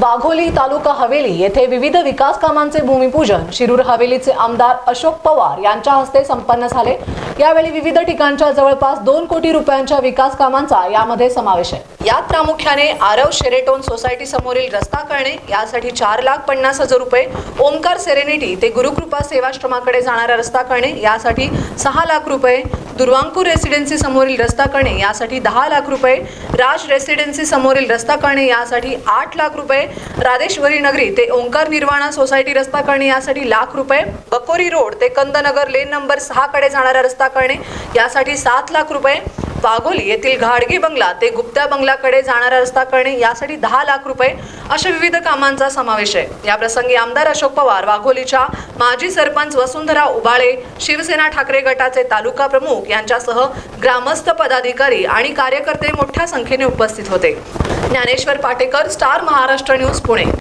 वाघोली तालुका हवेली येथे विविध विकास कामांचे भूमिपूजन. शिरूर हवेलीचे आमदार अशोक पवार यांच्या हस्ते संपन्न झाले. यावेळी विविध ठिकाणच्या जवळपास दोन कोटी रुपयांच्या विकास कामांचा यामध्ये समावेश आहे. यात प्रामुख्याने आरव शेरेटोन सोसायटी समोरील रस्ता करणे यासाठी चार लाख पन्नास हजार रुपये ओमकार सेरेनिटी ते गुरुकृपा सेवाश्रमाकडे जाणारा रस्ता करणे यासाठी सहा लाख रुपये दुर्वांकूर रेसिडेन्सी समोरील रस्ता करणे यासाठी दहा लाख रुपये राज रेसिडेन्सी समोरील रस्ता करणे यासाठी आठ लाख रुपये राधेश्वरी नगरी ते ओंकार निर्वाणा सोसायटी रस्ता करणे यासाठी लाख रुपये बकोरी रोड ते कंदनगर लेन नंबर सहा कडे जाणारा रस्ता करणे यासाठी सात लाख रुपये वाघोली येथील घाडगी बंगला ते गुप्त्या बंगलाकडे जाणारा रस्ता करणे यासाठी दहा लाख रुपये अशा विविध कामांचा समावेश आहे. या प्रसंगी आमदार अशोक पवार वाघोलीच्या माजी सरपंच वसुंधरा उबाळे शिवसेना ठाकरे गटाचे तालुका प्रमुख यांच्यासह ग्रामस्थ पदाधिकारी आणि कार्यकर्ते मोठ्या संख्येने उपस्थित होते. Dnyaneshwar Patekar star Maharashtra news Pune.